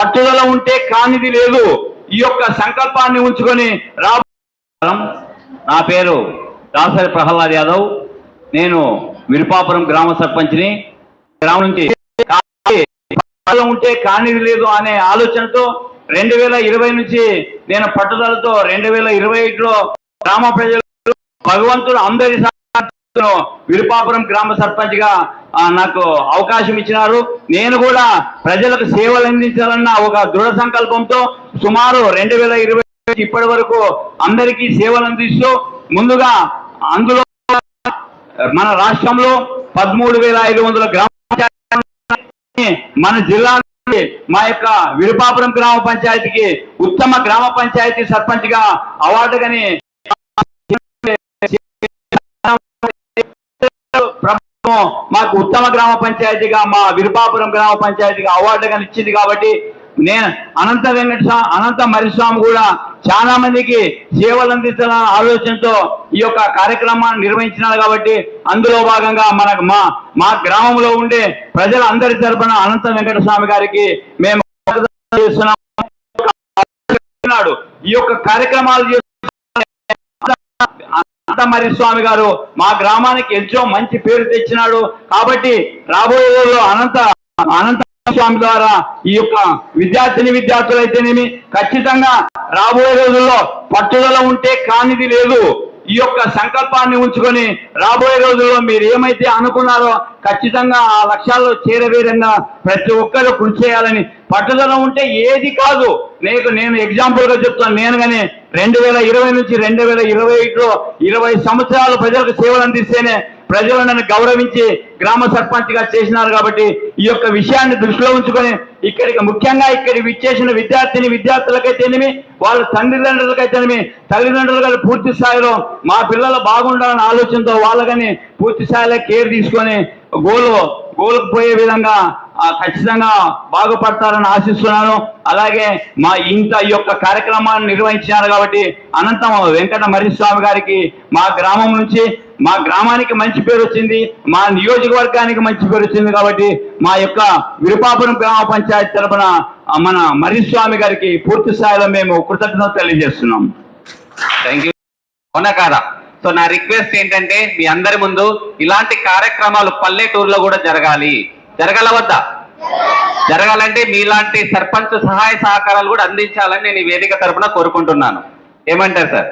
పట్టుదల ఉంటే కానిది లేదు. ఈ యొక్క సంకల్పాన్ని ఉంచుకొని రా నా పేరు దాసరి ప్రహ్లాద్ యాదవ్. నేను విరుపాపురం గ్రామ సర్పంచ్ని. గ్రామం నుంచి ఉంటే కానిది లేదు అనే ఆలోచనతో రెండు వేల ఇరవై నుంచి నేను పట్టుదలతో రెండు వేల ఇరవై ఒకటిలో గ్రామ ప్రజలు భగవంతుడు అందరి విరుపాపురం గ్రామ సర్పంచ్గా నాకు అవకాశం ఇచ్చినారు. నేను కూడా ప్రజలకు సేవలు అందించాలన్న ఒక దృఢ సంకల్పంతో సుమారు రెండు వేల ఇరవై ఇప్పటి వరకు అందరికీ సేవలు అందిస్తూ ముందుగా అందులో మన రాష్ట్రంలో పదమూడు వేల ఐదు వందల గ్రామ పంచాయతీ మన జిల్లా మా యొక్క విరుపాపురం గ్రామ పంచాయతీకి ఉత్తమ గ్రామ పంచాయతీ సర్పంచ్గా అవార్డు మాకు ఉత్తమ గ్రామ పంచాయతీగా మా విరుపాపురం గ్రామ పంచాయతీగా అవార్డు గాని ఇచ్చింది కాబట్టి నేను అనంత వెంకట అనంత మరిస్వామి కూడా చాలా మందికి సేవలు అందించాలన్న ఆలోచనతో ఈ యొక్క కార్యక్రమాన్ని నిర్వహించినారు కాబట్టి అందులో భాగంగా మనకు మా మా గ్రామంలో ఉండే ప్రజలందరి తరపున అనంత వెంకట స్వామి గారికి మేము చేస్తున్నాం. ఈ యొక్క కార్యక్రమాలు చేస్తున్న స్వామి గారు మా గ్రామానికి ఎంతో మంచి పేరు తెచ్చినాడు. కాబట్టి రాబోయే రోజుల్లో అనంత అనంత స్వామి ద్వారా ఈ యొక్క విద్యార్థిని విద్యార్థులైతేనేమి ఖచ్చితంగా రాబోయే రోజుల్లో పట్టుదల ఉంటే కానిది లేదు. ఈ యొక్క సంకల్పాన్ని ఉంచుకొని రాబోయే రోజుల్లో మీరు ఏమైతే అనుకున్నారో ఖచ్చితంగా ఆ లక్ష్యాల్లో చేరవేరంగా ప్రతి ఒక్కరూ కృషి చేయాలని. పట్టుదల ఉంటే ఏది కాదు. నేను నేను ఎగ్జాంపుల్గా చెప్తాను. నేను కానీ రెండు వేల ఇరవై నుంచి రెండు వేల ఇరవై ఒకటిలో ఇరవై సంవత్సరాలు ప్రజలకు సేవలు అందిస్తేనే ప్రజలు నన్ను గౌరవించి గ్రామ సర్పంచ్గా చేసినారు కాబట్టి ఈ యొక్క విషయాన్ని దృష్టిలో ఉంచుకొని ఇక్కడికి ముఖ్యంగా ఇక్కడికి విచ్చేసిన విద్యార్థిని విద్యార్థులకైతేనేమి వాళ్ళ తల్లిదండ్రులకైతేనేమి తల్లిదండ్రులు కానీ పూర్తి స్థాయిలో మా పిల్లలు బాగుండాలనే ఆలోచనతో వాళ్ళకని పూర్తి స్థాయిలో కేర్ తీసుకొని గోలు గోలుకు పోయే విధంగా ఖచ్చితంగా బాగుపడతారని ఆశిస్తున్నాను. అలాగే మా ఇంత ఈ యొక్క కార్యక్రమాన్ని నిర్వహించినారు కాబట్టి అనంతం వెంకట మరిస్వామి గారికి మా గ్రామం నుంచి మా గ్రామానికి మంచి పేరు వచ్చింది మా నియోజకవర్గానికి మంచి పేరు వచ్చింది కాబట్టి మా యొక్క విరుపాపురం గ్రామ పంచాయతీ తరపున మన మరిస్వామి గారికి పూర్తి స్థాయిలో మేము కృతజ్ఞత తెలియజేస్తున్నాం. థ్యాంక్ యూ అవునా కాదా సో నా రిక్వెస్ట్ ఏంటంటే మీ అందరి ముందు ఇలాంటి కార్యక్రమాలు పల్లెటూరులో కూడా జరగాలి. జరగల వద్దా జరగాలంటే మీలాంటి సర్పంచ్ సహాయ సహకారాలు కూడా అందించాలని నేను ఈ వేదిక తరఫున కోరుకుంటున్నాను. ఏమంటారు సార్?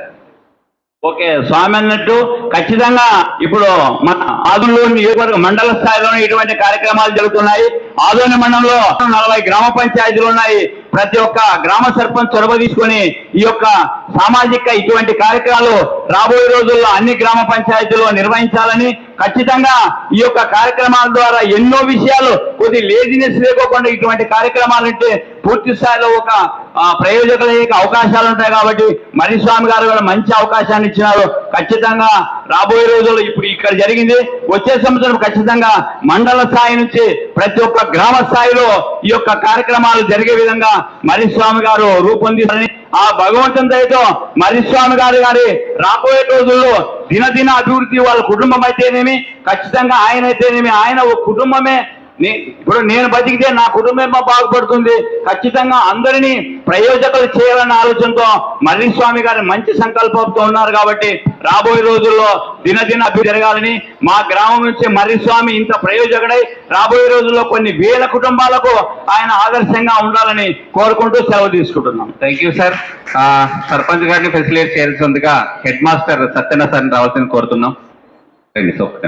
ఓకే స్వామి అన్నట్టు ఖచ్చితంగా ఇప్పుడు మన ఆదులో నియోజకవర్గ మండల స్థాయిలోనే ఇటువంటి కార్యక్రమాలు జరుగుతున్నాయి. ఆదోని మండలంలో నలభై గ్రామ పంచాయతీలు ఉన్నాయి. ప్రతి ఒక్క గ్రామ సర్పంచ్ చొరవ తీసుకొని ఈ యొక్క సామాజిక ఇటువంటి కార్యక్రమాలు రాబోయే రోజుల్లో అన్ని గ్రామ పంచాయతీల్లో నిర్వహించాలని ఖచ్చితంగా ఈ యొక్క కార్యక్రమాల ద్వారా ఎన్నో విషయాలు కొద్ది లేజినెస్ లేకోకుండా ఇటువంటి కార్యక్రమాలంటే పూర్తి స్థాయిలో ఒక ప్రయోజకులయ్యే అవకాశాలు ఉంటాయి కాబట్టి మరిస్వామి గారు కూడా మంచి అవకాశాన్ని ఇచ్చినారు. ఖచ్చితంగా రాబోయే రోజుల్లో ఇప్పుడు ఇక్కడ జరిగింది. వచ్చే సంవత్సరం ఖచ్చితంగా మండల స్థాయి నుంచి ప్రతి ఒక్క గ్రామ స్థాయిలో ఈ యొక్క కార్యక్రమాలు జరిగే విధంగా మరిస్వామి గారు రూపొందించారని ఆ భగవంతుని దయతో మరిస్వామి స్వామి గారి గారి రాబోయే రోజుల్లో దినదిన అభివృద్ధి వాళ్ళ కుటుంబం అయితేనేమి ఖచ్చితంగా ఆయన అయితేనేమి ఆయన ఒక కుటుంబమే ఇప్పుడు నేను బతికితే నా కుటుంబం బాగుపడుతుంది. ఖచ్చితంగా అందరినీ ప్రయోజకులు చేయాలన్న ఆలోచనతో మర్రి స్వామి గారి మంచి సంకల్పంతో ఉన్నారు కాబట్టి రాబోయే రోజుల్లో దినదిన అభివృద్ధి జరగాలని మా గ్రామం నుంచి మర్రి స్వామి ఇంత ప్రయోజకుడై రాబోయే రోజుల్లో కొన్ని వేల కుటుంబాలకు ఆయన ఆదర్శంగా ఉండాలని కోరుకుంటూ సెలవు తీసుకుంటున్నాం. Thank you sir. సర్పంచ్ గారిని ఫెసిలిటేట్ చేయాల్సిందిగా హెడ్ మాస్టర్ సత్యన సార్ని రావాల్సింది కోరుతున్నాం రండి సార్. ఒక్క